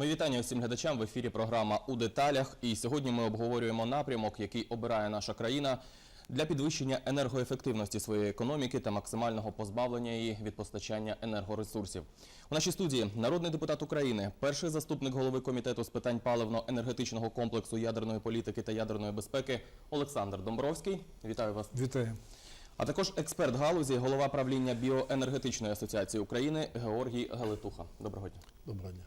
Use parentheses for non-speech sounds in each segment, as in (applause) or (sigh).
Ми вітання усім глядачам в ефірі. Програма у деталях. І сьогодні ми обговорюємо напрямок, який обирає наша країна для підвищення енергоефективності своєї економіки та максимального позбавлення її від постачання енергоресурсів. У нашій студії народний депутат України, перший заступник голови комітету з питань паливно-енергетичного комплексу ядерної політики та ядерної безпеки Олександр Домбровський. Вітаю вас. Вітаю. А також експерт галузі, голова правління біоенергетичної асоціації України Георгій Галитуха. Доброго дня. Доброго дня.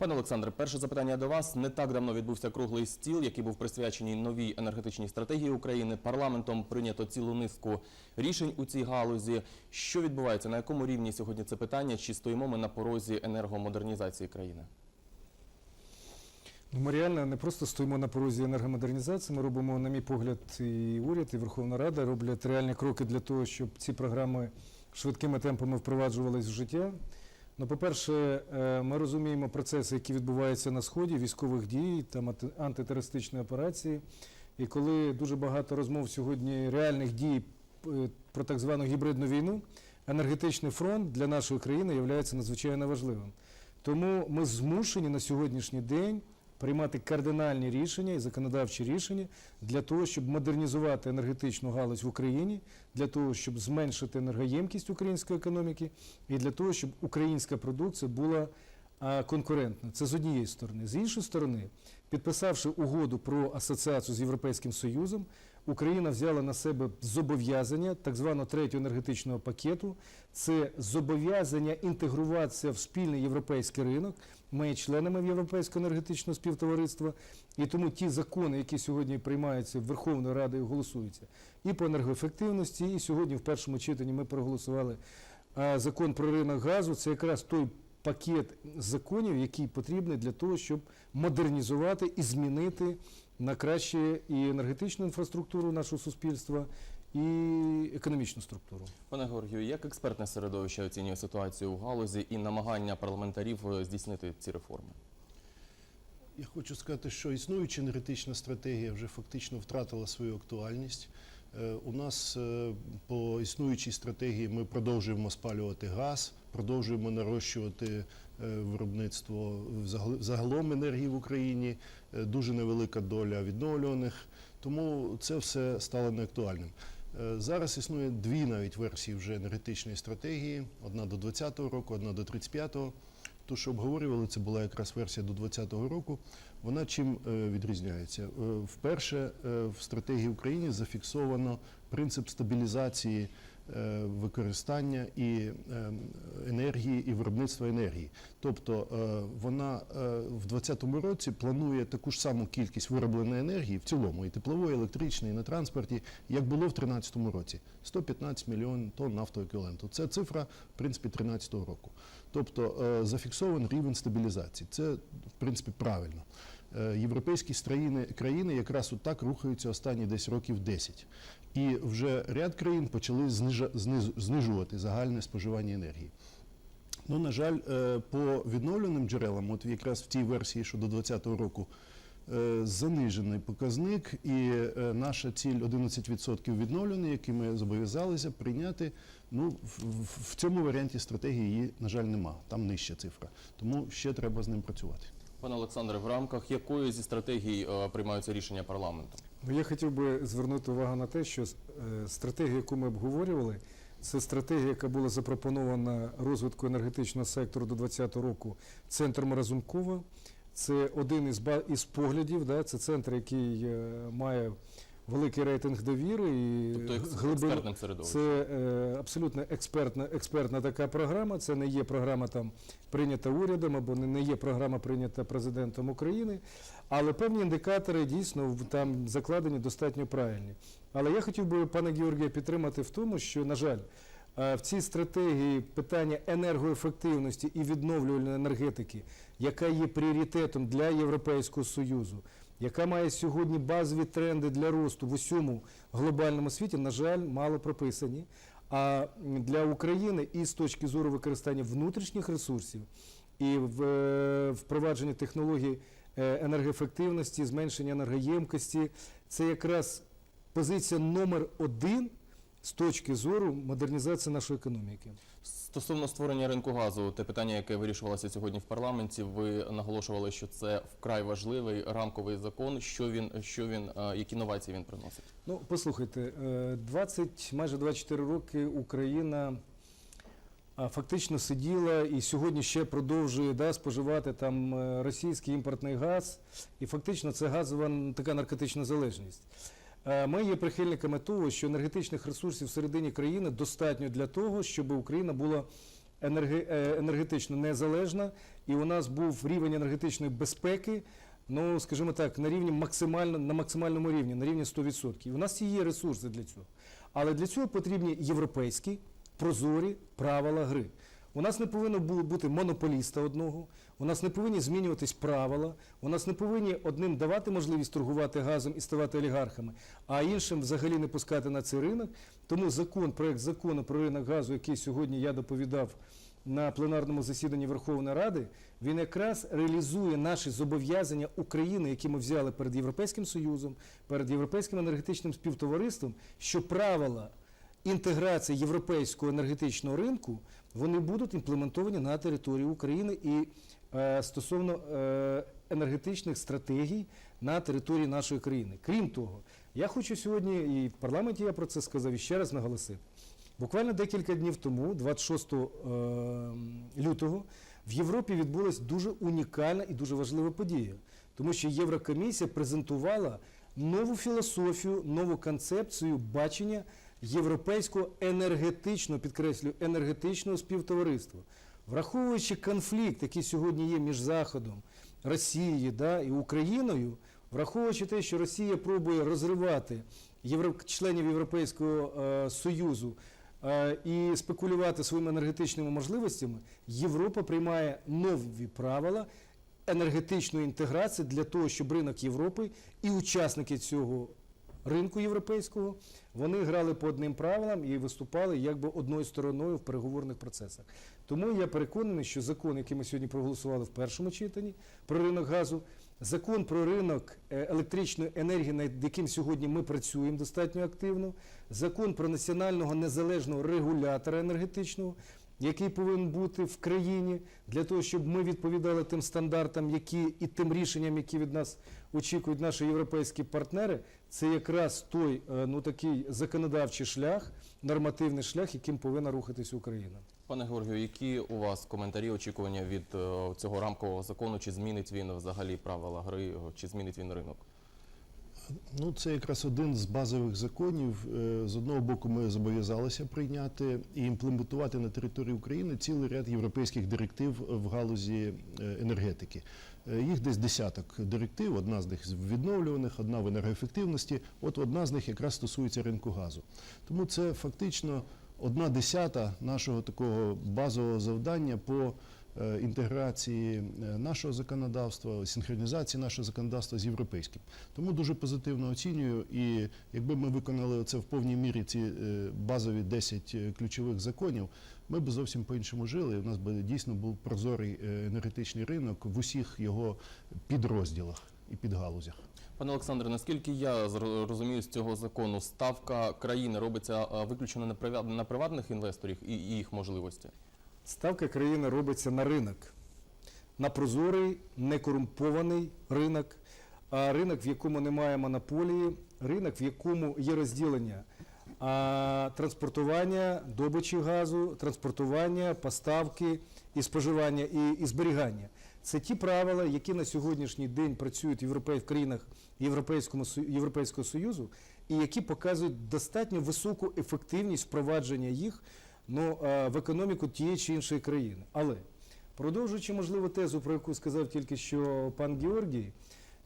Пане Олександре, перше запитання до вас. Не так давно відбувся круглий стіл, який був присвячений новій енергетичній стратегії України. Парламентом прийнято цілу низку рішень у цій галузі. Що відбувається? На якому рівні сьогодні це питання? Чи стоїмо ми на порозі енергомодернізації країни? Ну, Ми реально не просто стоїмо на порозі енергомодернізації. Ми робимо, на мій погляд, і уряд, і Верховна Рада роблять реальні кроки для того, щоб ці програми швидкими темпами впроваджувались в життя. Ну, по-перше, е, ми розуміємо процеси, які відбуваються на сході, військових дій, там анти- антитерористичної операції. І коли дуже багато розмов сьогодні реальних дій е, про так звану гібридну війну, енергетичний фронт для нашої країни є надзвичайно важливим. Тому ми змушені на сьогоднішній день приймати кардинальні рішення і законодавчі рішення для того, щоб модернізувати енергетичну галузь в Україні, для того, щоб зменшити енергоємкість української економіки, і для того, щоб українська продукція була конкурентна. Це з однієї сторони. З іншої сторони, підписавши угоду про асоціацію з Європейським Союзом, Україна взяла на себе зобов'язання так званого третього енергетичного пакету. Це зобов'язання інтегруватися в спільний європейський ринок. Ми є членами Європейського енергетичного співтовариства, і тому ті закони, які сьогодні приймаються Верховною Радою, голосуються і по енергоефективності. І сьогодні в першому читанні ми проголосували закон про ринок газу. Це якраз той пакет законів, який потрібний для того, щоб модернізувати і змінити на краще і енергетичну інфраструктуру нашого суспільства, і економічну структуру. Пане Георгію, як експертне середовище оцінює ситуацію в галузі і намагання парламентарів е, здійснити ці реформи? Я хочу сказати, що існуюча енергетична стратегія вже фактично втратила свою актуальність. Е, У нас е, по існуючій стратегії ми продовжуємо спалювати газ, продовжуємо нарощувати виробництво загалом енергії в Україні, дуже невелика доля відновлюваних, тому це все стало неактуальним. Е, Зараз існує дві навіть версії вже енергетичної стратегії: одна до 2020 року, одна до 35-го. Ту, що обговорювали, це була якраз версія до 2020 року. Вона чим е, відрізняється? Е, Вперше в стратегії України зафіксовано принцип стабілізації використання і е, енергії і виробництва енергії. Тобто е, вона е, в 2020 році планує таку ж саму кількість виробленої енергії в цілому, і теплової, і електричної, і на транспорті, як було в 2013 році 115 мільйонів тонн нафтового еквіваленту. Це цифра, в принципі, 2013 року. Тобто е, зафіксований рівень стабілізації. Це, в принципі, правильно. Е, Європейські країни, країни якраз от так рухаються останні десь років 10. І вже ряд країн почали знижувати загальне споживання енергії. Ну, на жаль, е, по відновленим джерелам, от якраз в тій версії, що до 2020 року, е, занижений показник, і наша ціль 11% відновлений, які ми зобов'язалися прийняти. Ну, в цьому варіанті стратегії її, на жаль, нема. Там нижча цифра. Тому ще треба з ним працювати. Пане Олександре, в рамках якої зі стратегій е, приймаються рішення парламенту? Ну, Я хотів би звернути увагу на те, що е, стратегія, яку ми обговорювали, це стратегія, яка була запропонована розвитку енергетичного сектору до 2020 року центром Разумкова. Це один із, поглядів, це центр, який е, має великий рейтинг довіри і Тобто середовищем. Це е, абсолютно експертна, експертна така програма. Це не є програма там прийнята урядом або не, не є програма прийнята президентом України. Але певні індикатори дійсно там закладені достатньо правильні. Але я хотів би пана Георгія підтримати в тому, що, на жаль, е, в цій стратегії питання енергоефективності і відновлювальної енергетики, яка є пріоритетом для Європейського Союзу, яка має сьогодні базові тренди для росту в усьому глобальному світі, на жаль, мало прописані. А для України і з точки зору використання внутрішніх ресурсів, і е, впровадження технологій е, енергоефективності, зменшення енергоємкості, це якраз позиція номер один з точки зору модернізації нашої економіки. Стосовно створення ринку газу, те питання, яке вирішувалося сьогодні в парламенті, ви наголошували, що це вкрай важливий рамковий закон. Що він, що він, е, які новації він приносить? Ну, послухайте, е, 20, майже 24 роки Україна фактично сиділа і сьогодні ще продовжує да, споживати там е, російський імпортний газ, і фактично це газова така наркотична залежність. Е, Ми є прихильниками того, що енергетичних ресурсів всередині країни достатньо для того, щоб Україна була е, енергетично незалежна, і у нас був рівень енергетичної безпеки, ну, скажімо так, на рівні максимально, на максимальному рівні, на рівні 100%. У нас є ресурси для цього. Але для цього потрібні європейські прозорі правила гри. У нас не повинно бути монополіста одного, у нас не повинні змінюватись правила, у нас не повинні одним давати можливість торгувати газом і ставати олігархами, а іншим взагалі не пускати на цей ринок. Тому закон, проект закону про ринок газу, який сьогодні я доповідав на пленарному засіданні Верховної Ради, він якраз реалізує наші зобов'язання України, які ми взяли перед Європейським Союзом, перед Європейським енергетичним співтовариством, що правила інтеграції європейського енергетичного ринку вони будуть імплементовані на території України і е, стосовно е, енергетичних стратегій на території нашої країни. Крім того, я хочу сьогодні і в парламенті я про це сказав і ще раз наголосити. Буквально декілька днів тому, 26 е, лютого, в Європі відбулася дуже унікальна і дуже важлива подія, тому що Єврокомісія презентувала нову філософію, нову концепцію бачення європейського енергетичного, підкреслюю, енергетичного співтовариства. Враховуючи конфлікт, який сьогодні є між Заходом, Росією да, і Україною, враховуючи те, що Росія пробує розривати членів Європейського е, Союзу е, і спекулювати своїми енергетичними можливостями, Європа приймає нові правила енергетичної інтеграції для того, щоб ринок Європи і учасники цього ринку європейського вони грали по одним правилам і виступали якби одною стороною в переговорних процесах. Тому я переконаний, що закон, який ми сьогодні проголосували в першому читанні про ринок газу, закон про ринок е, електричної енергії, над яким сьогодні ми працюємо достатньо активно, закон про національного незалежного регулятора енергетичного, який повинен бути в країні для того, щоб ми відповідали тим стандартам, які і тим рішенням, які від нас очікують наші європейські партнери, це якраз той е, ну такий законодавчий шлях, нормативний шлях, яким повинна рухатись Україна. Пане Георгію, які у вас коментарі, очікування від е, цього рамкового закону? Чи змінить він взагалі правила гри, чи змінить він ринок? Ну, це якраз один з базових законів. Е, З одного боку, ми зобов'язалися прийняти і імплементувати на території України цілий ряд європейських директив в галузі е, енергетики. Е, Їх десь десяток директив, одна з них з відновлюваних, одна в енергоефективності. От одна з них якраз стосується ринку газу. Тому це фактично одна десята нашого такого базового завдання по інтеграції е, нашого законодавства, синхронізації нашого законодавства з європейським. Тому дуже позитивно оцінюю. І якби ми виконали це в повній мірі, ці е, базові 10 ключових законів, ми б зовсім по-іншому жили. і У нас би дійсно був прозорий е, енергетичний ринок в усіх його підрозділах і підгалузях. Пане Олександре, наскільки я розумію з цього закону, ставка країни робиться е, виключно на приват- приватних інвесторів і їх можливості? Ставка країни робиться на ринок, на прозорий, некорумпований ринок, а ринок, в якому немає монополії, ринок, в якому є розділення транспортування, добичі газу, транспортування, поставки і споживання і, і зберігання. Це ті правила, які на сьогоднішній день працюють в, європей... в країнах. Європейського Союзу і які показують достатньо високу ефективність впровадження їх ну, е, в економіку тієї чи іншої країни. Але продовжуючи, можливо, тезу, про яку сказав тільки що пан Георгій,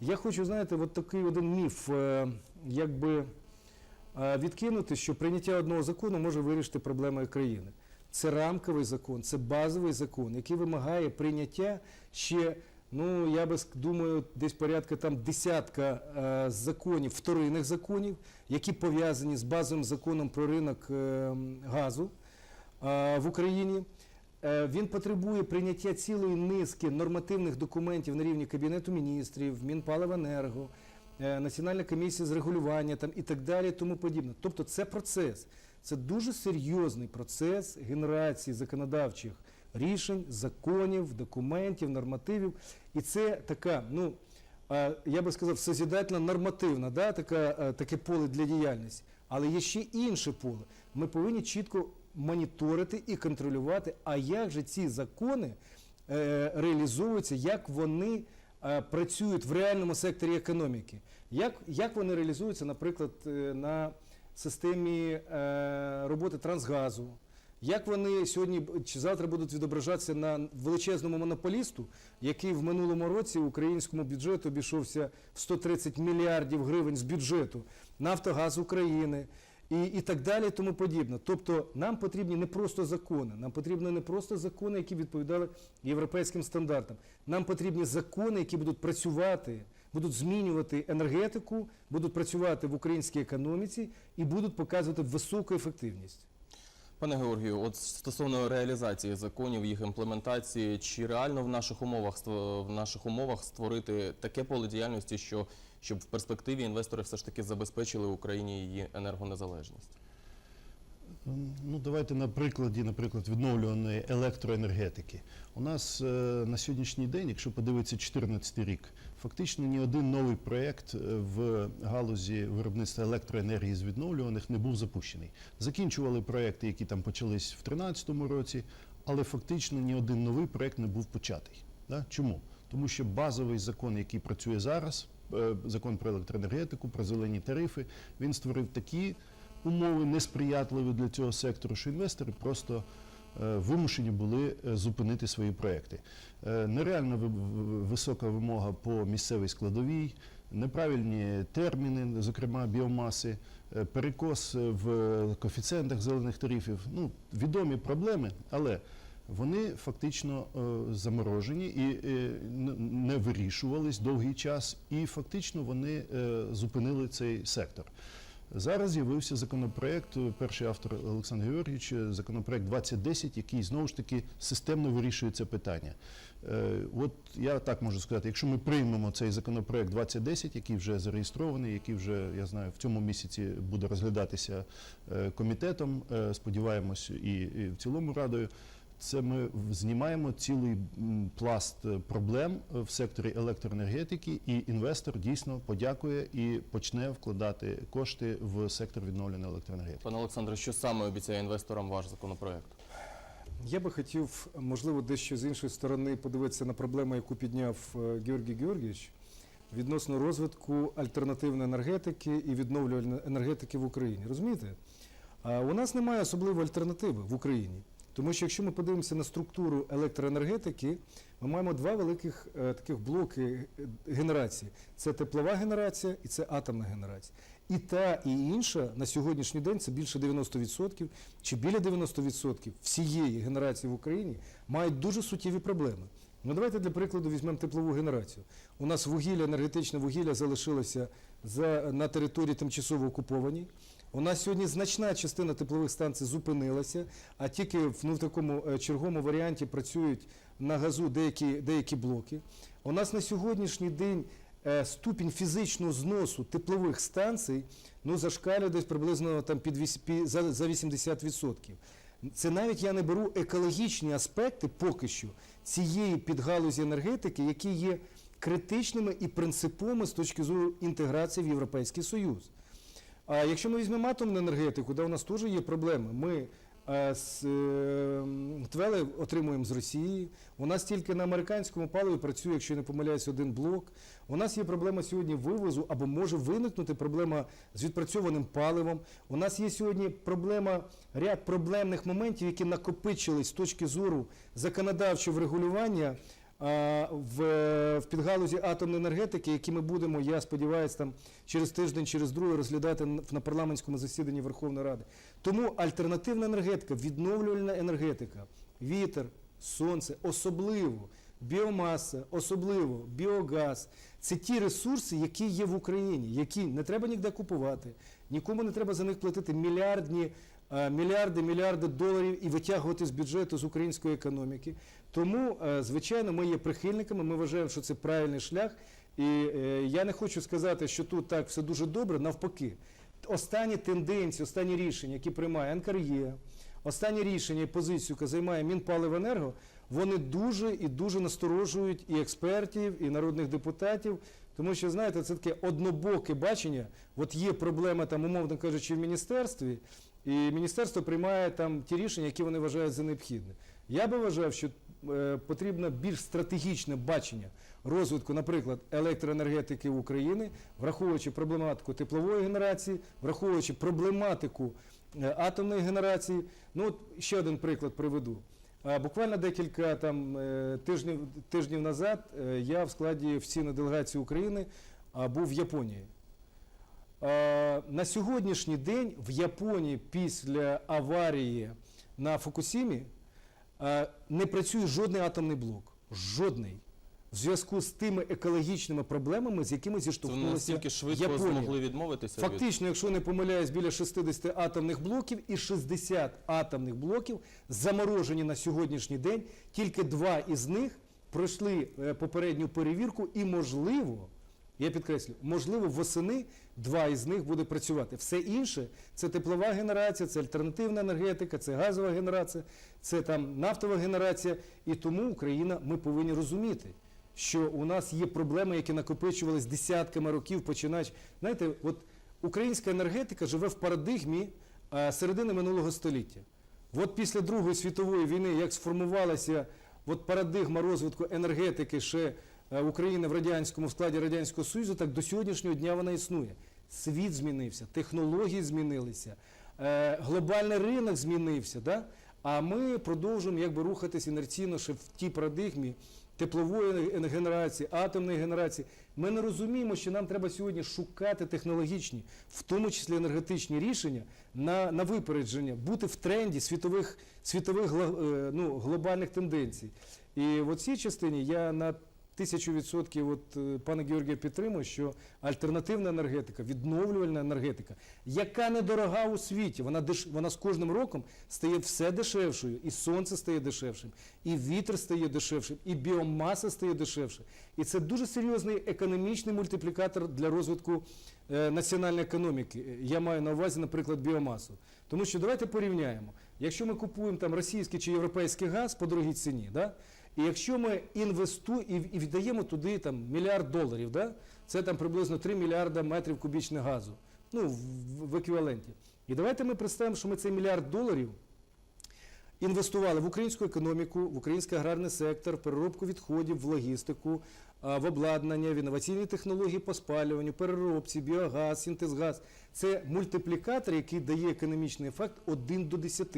я хочу, знаєте, от такий один міф, е, якби е, відкинути, що прийняття одного закону може вирішити проблеми країни. Це рамковий закон, це базовий закон, який вимагає прийняття ще, ну я би думаю, десь порядка там десятка е, законів, вторинних законів, які пов'язані з базовим законом про ринок е, газу в Україні. Е, Він потребує прийняття цілої низки нормативних документів на рівні Кабінету міністрів, Мінпаливенерго, е, Національна комісія з регулювання там, і так далі, тому подібне. Тобто це процес. Це дуже серйозний процес генерації законодавчих рішень, законів, документів, нормативів. І це така, ну е, я би сказав, созідательна нормативна, да, така, е, таке поле для діяльності. Але є ще інше поле. Ми повинні чітко моніторити і контролювати, а як же ці закони е, реалізовуються, як вони е, працюють в реальному секторі економіки, як, як вони реалізуються, наприклад, е, на системі роботи трансгазу. Як вони сьогодні чи завтра будуть відображатися на величезному монополісту, який в минулому році українському бюджету обійшовся в 130 мільярдів гривень з бюджету, Нафтогаз України і, і так далі, тому подібне. Тобто нам потрібні не просто закони, нам потрібні не просто закони, які відповідали європейським стандартам. Нам потрібні закони, які будуть працювати, будуть змінювати енергетику, будуть працювати в українській економіці і будуть показувати високу ефективність. Пане Георгію, от стосовно реалізації законів, їх імплементації, чи реально в наших умовах в наших умовах створити таке поле діяльності, що щоб в перспективі інвестори все ж таки забезпечили Україні її енергонезалежність? Ну, давайте на прикладі, наприклад, відновлюваної електроенергетики. У нас е, на сьогоднішній день, якщо подивитися 2014 рік, фактично ні один новий проєкт е, в галузі виробництва електроенергії з відновлюваних не був запущений. Закінчували проєкти, які там почались в 2013 році, але фактично ні один новий проєкт не був початий. Да? Чому? Тому що базовий закон, який працює зараз, закон про електроенергетику, про зелені тарифи, він створив такі умови несприятливі для цього сектору, що інвестори просто е, вимушені були е, зупинити свої проекти. Е, Нереально висока вимога по місцевій складовій, неправильні терміни, зокрема біомаси, е, перекос е, в коефіцієнтах зелених тарифів. Ну, відомі проблеми, але вони фактично е, заморожені і е, не вирішувались довгий час, і фактично вони е, зупинили цей сектор. Зараз з'явився законопроект, перший автор Олександр Георгійович, законопроект 2010, який знову ж таки системно вирішує це питання. От я так можу сказати, якщо ми приймемо цей законопроект 2010, який вже зареєстрований, який вже я знаю в цьому місяці буде розглядатися комітетом, сподіваємось, і в цілому радою. Це ми знімаємо цілий пласт е, проблем е, в секторі електроенергетики, і інвестор дійсно подякує і почне вкладати кошти в сектор відновленої електроенергетики. Пане Олександре, що саме обіцяє інвесторам ваш законопроект? Я би хотів, можливо, дещо з іншої сторони подивитися на проблему, яку підняв е, Георгій Георгійович відносно розвитку альтернативної енергетики і відновлювальної енергетики в Україні. Розумієте? У нас немає особливої альтернативи в Україні. Тому що якщо ми подивимося на структуру електроенергетики, ми маємо два великих е, таких блоки е, генерації: це теплова генерація і це атомна генерація. І та, і інша на сьогоднішній день це більше 90% чи біля 90% всієї генерації в Україні мають дуже суттєві проблеми. Ну давайте для прикладу візьмемо теплову генерацію. У нас вугілля, енергетичне вугілля залишилося за, на території тимчасово окупованій. У нас сьогодні значна частина теплових станцій зупинилася, а тільки в, ну, в такому е, черговому варіанті працюють на газу деякі, деякі блоки. У нас на сьогоднішній день е, ступінь фізичного зносу теплових станцій ну, зашкалює десь приблизно там, під, за, за 80%. Це навіть я не беру екологічні аспекти поки що цієї підгалузі енергетики, які є критичними і принциповими з точки зору інтеграції в Європейський Союз. А якщо ми візьмемо атомну енергетику, де у нас теж є проблеми. Ми е, з, е, твели отримуємо з Росії. У нас тільки на американському паливі працює, якщо я не помиляюсь, один блок. У нас є проблема сьогодні вивозу, або може виникнути проблема з відпрацьованим паливом. У нас є сьогодні проблема, ряд проблемних моментів, які накопичились з точки зору законодавчого врегулювання в, підгалузі атомної енергетики, які ми будемо, я сподіваюся, там через тиждень, через другий розглядати на парламентському засіданні Верховної Ради. Тому альтернативна енергетика, відновлювальна енергетика, вітер, сонце, особливо біомаса, особливо біогаз. Це ті ресурси, які є в Україні, які не треба ніде купувати, нікому не треба за них платити мільярдні. Е, Мільярди, мільярди доларів і витягувати з бюджету з української економіки. Тому, е, звичайно, ми є прихильниками. Ми вважаємо, що це правильний шлях. І е, я не хочу сказати, що тут так все дуже добре. Навпаки, останні тенденції, останні рішення, які приймає НКРЄ, останні рішення і позицію, яку займає Мінпаливенерго, вони дуже і дуже насторожують і експертів, і народних депутатів. Тому що, знаєте, це таке однобоке бачення. От є проблема, там, умовно кажучи, в міністерстві, і міністерство приймає там ті рішення, які вони вважають за необхідне. Я би вважав, що е, потрібно більш стратегічне бачення розвитку, наприклад, електроенергетики України, враховуючи проблематику теплової генерації, враховуючи проблематику е, атомної генерації. Ну, от ще один приклад приведу. Буквально декілька там е, тижнів, тижнів назад я в складі офіційної делегації України був в Японії. На сьогоднішній день в Японії після аварії на Фукусімі е, не працює жодний атомний блок. Жодний. В зв'язку з тими екологічними проблемами, з якими Це зіштовхнулася настільки швидко Японія. змогли відмовитися від Фактично, якщо не помиляюсь, біля 60 атомних блоків і 60 атомних блоків заморожені на сьогоднішній день. Тільки два із них пройшли е, попередню перевірку, і можливо, я підкреслю, можливо, восени два із них буде працювати. Все інше це теплова генерація, це альтернативна енергетика, це газова генерація, це там нафтова генерація. І тому Україна, ми повинні розуміти. Що у нас є проблеми, які накопичувались десятками років, починаючи. Знаєте, от українська енергетика живе в парадигмі середини минулого століття. От після Другої світової війни, як сформувалася от парадигма розвитку енергетики ще е, України в радянському в складі Радянського Союзу, так до сьогоднішнього дня вона існує. Світ змінився, технології змінилися, е, глобальний ринок змінився. Да? А ми продовжуємо якби рухатись інерційно ще в тій парадигмі теплової генерації, атомної генерації. Ми не розуміємо, що нам треба сьогодні шукати технологічні, в тому числі енергетичні рішення на, на випередження, бути в тренді світових, світових е, ну, глобальних тенденцій. І в цій частині я на тисячу відсотків от, е, пана Георгія підтримую, що альтернативна енергетика, відновлювальна енергетика, яка недорога у світі, вона, деш... вона з кожним роком стає все дешевшою, і сонце стає дешевшим, і вітер стає дешевшим, і біомаса стає дешевше. І це дуже серйозний економічний мультиплікатор для розвитку е, національної економіки. Я маю на увазі, наприклад, біомасу. Тому що давайте порівняємо. Якщо ми купуємо там російський чи європейський газ по дорогій ціні, да? І якщо ми інвестуємо і, віддаємо туди там, мільярд доларів, да? це там приблизно 3 мільярда метрів кубічних газу, ну, в, в еквіваленті. І давайте ми представимо, що ми цей мільярд доларів інвестували в українську економіку, в український аграрний сектор, в переробку відходів, в логістику, в обладнання, в інноваційні технології по спалюванню, переробці, біогаз, синтезгаз. Це мультиплікатор, який дає економічний ефект 1 до 10.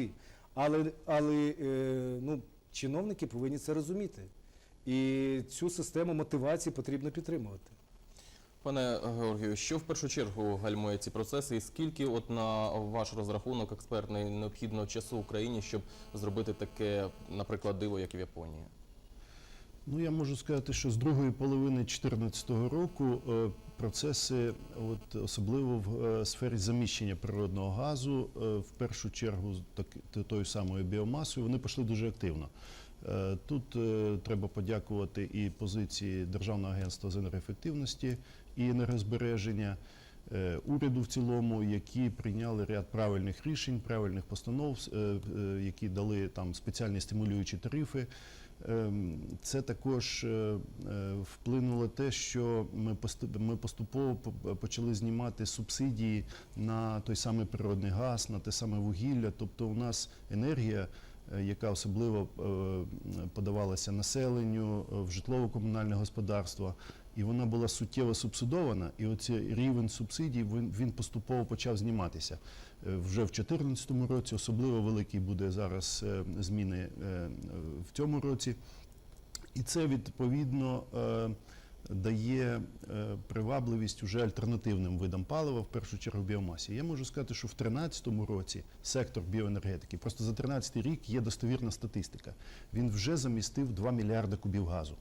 Але, але е, ну, чиновники повинні це розуміти. І цю систему мотивації потрібно підтримувати. Пане Георгію, що в першу чергу гальмує ці процеси, і скільки, от на ваш розрахунок експертний, необхідно часу Україні, щоб зробити таке, наприклад, диво, як в Японії? Ну, я можу сказати, що з другої половини 2014 року е, процеси, от, особливо в е, сфері заміщення природного газу, е, в першу чергу так, тою самою біомасою, вони пішли дуже активно. Е, Тут треба подякувати і позиції Державного агентства з енергоефективності і енергозбереження, уряду в цілому, які прийняли ряд правильних рішень, правильних постанов, які дали там спеціальні стимулюючі тарифи. Ем, Це також е, е, вплинуло те, що ми поступ- поступово по- почали знімати субсидії на той самий природний газ, на те саме вугілля. Тобто у нас енергія, е, яка особливо подавалася населенню в житлово-комунальне господарство, і вона була суттєво субсидована, і оцей рівень субсидій він, він поступово почав зніматися. Е, Вже в 2014 році особливо великий буде зараз е, зміни е, в цьому році. І це відповідно дає привабливість уже альтернативним видам палива, в першу чергу біомасі. Я можу сказати, що в 2013 році сектор біоенергетики, просто за 2013 рік є достовірна статистика. Він вже замістив 2 мільярди кубів газу.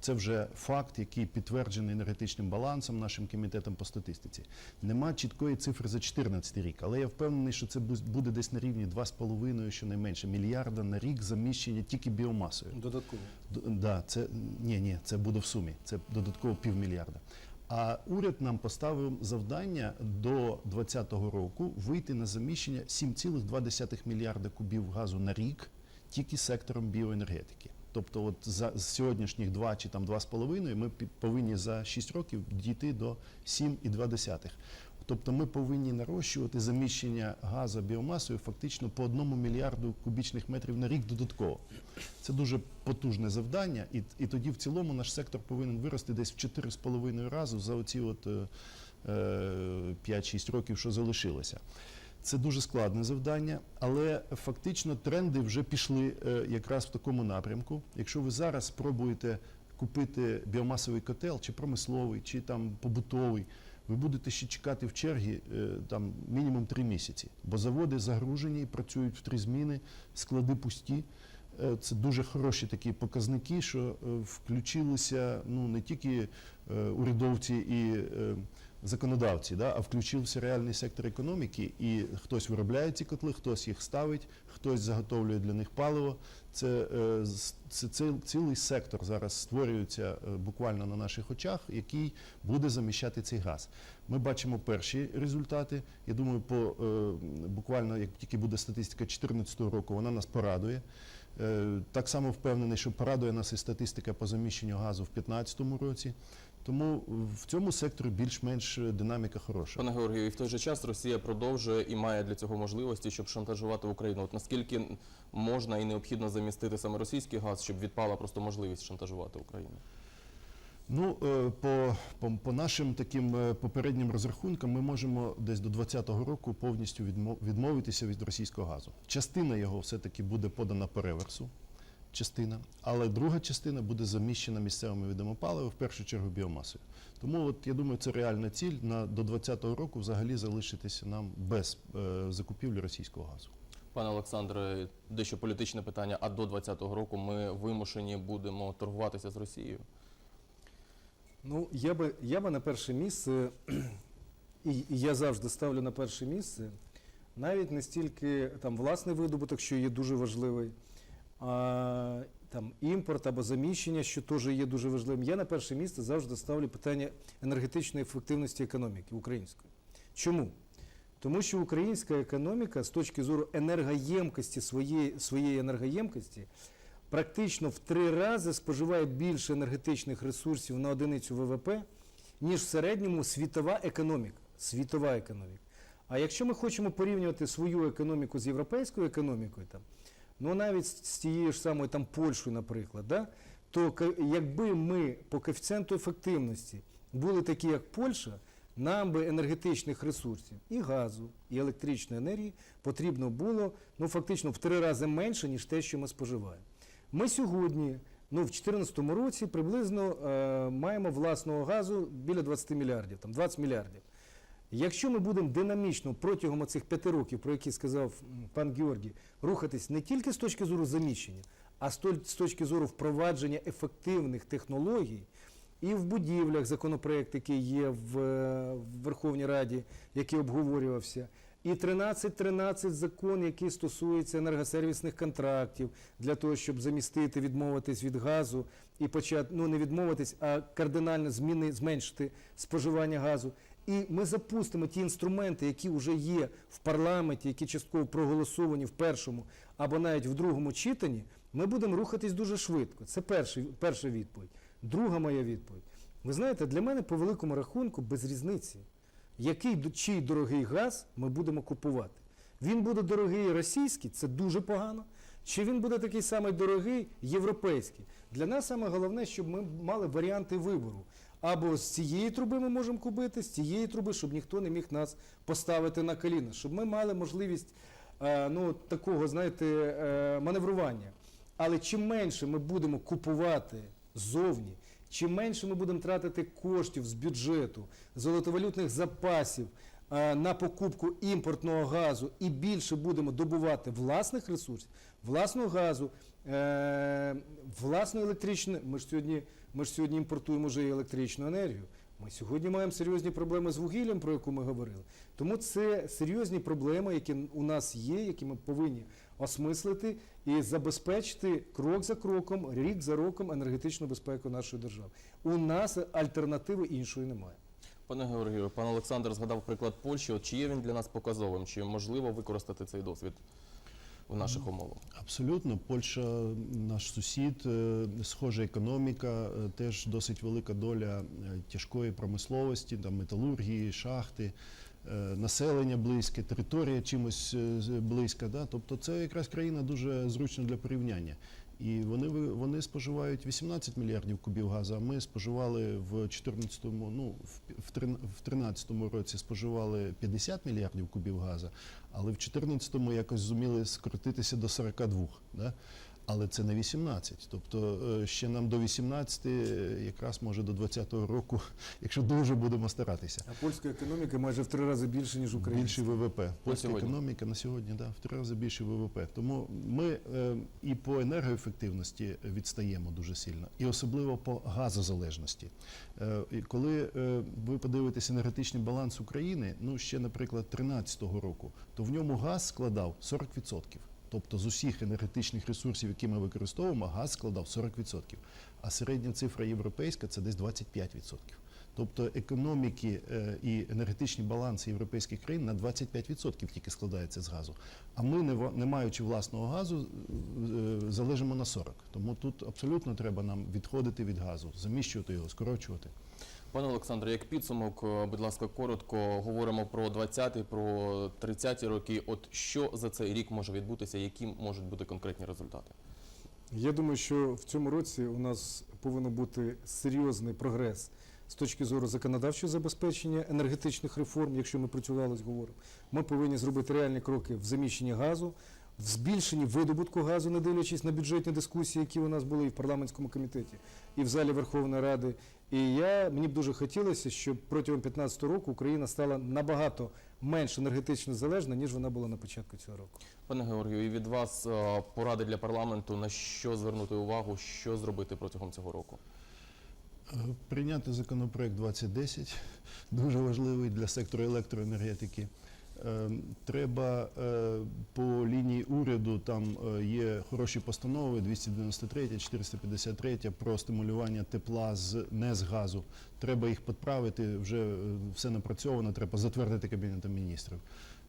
Це вже факт, який підтверджений енергетичним балансом нашим комітетом по статистиці. Нема чіткої цифри за 2014 рік, але я впевнений, що це бу- буде десь на рівні 2,5 щонайменше мільярда на рік заміщення тільки біомасою. Додатково. Д- Да, це ні, ні, це буде в сумі. Це додатково півмільярда. А уряд нам поставив завдання до 2020 року вийти на заміщення 7,2 мільярда кубів газу на рік тільки сектором біоенергетики. Тобто, от за з сьогоднішніх 2 чи там 2,5 ми повинні за 6 років дійти до 7,2. Тобто ми повинні нарощувати заміщення газу біомасою фактично по 1 мільярду кубічних метрів на рік додатково. Це дуже потужне завдання, і, і тоді в цілому наш сектор повинен вирости десь в 4,5 рази за оці от, е, е, 5-6 років, що залишилося. Це дуже складне завдання, але фактично тренди вже пішли е, якраз в такому напрямку. Якщо ви зараз спробуєте купити біомасовий котел, чи промисловий, чи там побутовий, ви будете ще чекати в чергі е, там мінімум три місяці, бо заводи загружені, працюють в три зміни, склади пусті. Е, Це дуже хороші такі показники, що включилися ну не тільки урядовці і законодавці, да, а включився реальний сектор економіки, і хтось виробляє ці котли, хтось їх ставить, хтось заготовлює для них паливо. Це, е, це, це цілий сектор зараз створюється е, буквально на наших очах, який буде заміщати цей газ. Ми бачимо перші результати. Я думаю, по е, буквально як тільки буде статистика 2014 року, вона нас порадує. Так само впевнений, що порадує нас і статистика по заміщенню газу в 2015 році. Тому в цьому секторі більш-менш е, динаміка хороша. Пане Георгію, і в той же час Росія продовжує і має для цього можливості, щоб шантажувати Україну. От наскільки можна і необхідно замістити саме російський газ, щоб відпала просто можливість шантажувати Україну? Ну, е, по, по, по нашим таким е, попереднім розрахункам ми можемо десь до 2020 року повністю відмо- відмовитися від російського газу. Частина його все-таки буде подана по реверсу, частина, але друга частина буде заміщена місцевими видами палива, в першу чергу біомасою. Тому от, я думаю, це реальна ціль на, до 2020 року взагалі залишитися нам без е, закупівлі російського газу. Пане Олександре, дещо політичне питання. А до 2020 року ми вимушені будемо торгуватися з Росією. Ну, я би, я би на перше місце, (clears throat) і, і я завжди ставлю на перше місце, навіть не стільки там власний видобуток, що є дуже важливий, там імпорт або заміщення, що теж є дуже важливим. Я на перше місце завжди ставлю питання енергетичної ефективності економіки української. Чому? Тому що українська економіка з точки зору енергоємкості своєї, своєї енергоємкості практично в три рази споживає більше енергетичних ресурсів на одиницю ВВП, ніж в середньому світова економіка. Світова економіка. А якщо ми хочемо порівнювати свою економіку з європейською економікою, там, ну навіть з тією ж самою там Польщею, наприклад, да, то якби ми по коефіцієнту ефективності були такі, як Польща, нам би енергетичних ресурсів і газу, і електричної енергії потрібно було ну, фактично в три рази менше, ніж те, що ми споживаємо. Ми сьогодні, ну в 2014 році, приблизно е, маємо власного газу біля 20 мільярдів, там 20 мільярдів. Якщо ми будемо динамічно протягом цих п'яти років, про які сказав пан Георгій, рухатись не тільки з точки зору заміщення, а з точки зору впровадження ефективних технологій, і в будівлях законопроект, який є в, е, Верховній Раді, який обговорювався, і 13.13 закон, який стосується енергосервісних контрактів, для того, щоб замістити, відмовитись від газу і почати, ну не відмовитись, а кардинально зміни, зменшити споживання газу. І ми запустимо ті інструменти, які вже є в парламенті, які частково проголосовані в першому або навіть в другому читанні, ми будемо рухатись дуже швидко. Це перший, перша відповідь. Друга моя відповідь. Ви знаєте, для мене по великому рахунку без різниці, який чий дорогий газ ми будемо купувати. Він буде дорогий російський, це дуже погано. Чи він буде такий самий дорогий європейський? Для нас саме головне, щоб ми мали варіанти вибору. Або з цієї труби ми можемо купити, з цієї труби, щоб ніхто не міг нас поставити на коліна, щоб ми мали можливість е, ну, такого, знаєте, е, маневрування. Але чим менше ми будемо купувати ззовні, чим менше ми будемо тратити коштів з бюджету, золотовалютних запасів на покупку імпортного газу і більше будемо добувати власних ресурсів, власного газу, е, власної електричної. Ми ж сьогодні, ми ж сьогодні імпортуємо вже і електричну енергію. Ми сьогодні маємо серйозні проблеми з вугіллям, про яку ми говорили. Тому це серйозні проблеми, які у нас є, які ми повинні осмислити і забезпечити крок за кроком, рік за роком енергетичну безпеку нашої держави. У нас альтернативи іншої немає. Пане Георгію, пан Олександр згадав приклад Польщі. От чи є він для нас показовим? Чи можливо використати цей досвід в наших умовах? Абсолютно, Польща наш сусід, е, схожа економіка, е, теж досить велика доля е, тяжкої промисловості, там металургії, шахти, населення близьке, територія чимось близька. Да? Тобто це якраз країна дуже зручна для порівняння. І вони, вони споживають 18 мільярдів кубів газу, а ми споживали в 14-му, ну, в, в, в 13-му році споживали 50 мільярдів кубів газу, але в 14-му якось зуміли скоротитися до 42. Да? Але це не 18. Тобто е, ще нам до 18, е, якраз може до 20-го року, (laughs) якщо дуже будемо старатися. А польська економіка майже в три рази більше, ніж Україна. Більше ВВП. Польська сьогодні. економіка на сьогодні да, в три рази більше ВВП. Тому ми е, і по енергоефективності відстаємо дуже сильно, і особливо по газозалежності. Е, коли е, ви подивитесь енергетичний баланс України, ну ще, наприклад, 13-го року, то в ньому газ складав 40%. Тобто з усіх енергетичних ресурсів, які ми використовуємо, газ складав 40%. А середня цифра європейська це десь 25%. Тобто економіки е, і енергетичні баланси європейських країн на 25% тільки складаються з газу. А ми, не, не маючи власного газу, е, залежимо на 40%. Тому тут абсолютно треба нам відходити від газу, заміщувати його, скорочувати. Пане Олександре, як підсумок, е, будь ласка, коротко говоримо про 20-ті, про 30-ті роки. От що за цей рік може відбутися, які можуть бути конкретні результати? Я думаю, що в цьому році у нас повинен бути серйозний прогрес з точки зору законодавчого забезпечення енергетичних реформ, якщо ми про говоримо. Ми повинні зробити реальні кроки в заміщенні газу, в збільшенні видобутку газу, не дивлячись на бюджетні дискусії, які у нас були і в парламентському комітеті, і в залі Верховної Ради. І я мені б дуже хотілося, щоб протягом 2015 року Україна стала набагато менш енергетично залежна, ніж вона була на початку цього року. Пане Георгію, і від вас е, поради для парламенту на що звернути увагу, що зробити протягом цього року? Е, Прийняти законопроект 2010 дуже важливий для сектору електроенергетики. Е, Треба е, по лінії уряду, там е, є хороші постанови 293, 453 про стимулювання тепла з не з газу. Треба їх підправити, вже е, все напрацьовано, треба затвердити Кабінетом міністрів.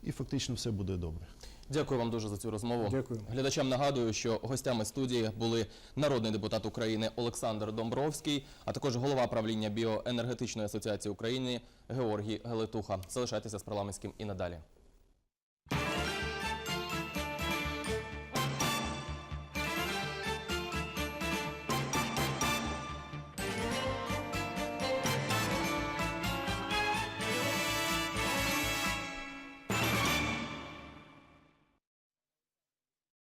І фактично все буде добре. Дякую вам дуже за цю розмову. Дякую. Глядачам нагадую, що гостями студії були народний депутат України Олександр Домбровський, а також голова правління біоенергетичної асоціації України Георгій Гелетуха. Залишайтеся з парламентським і надалі.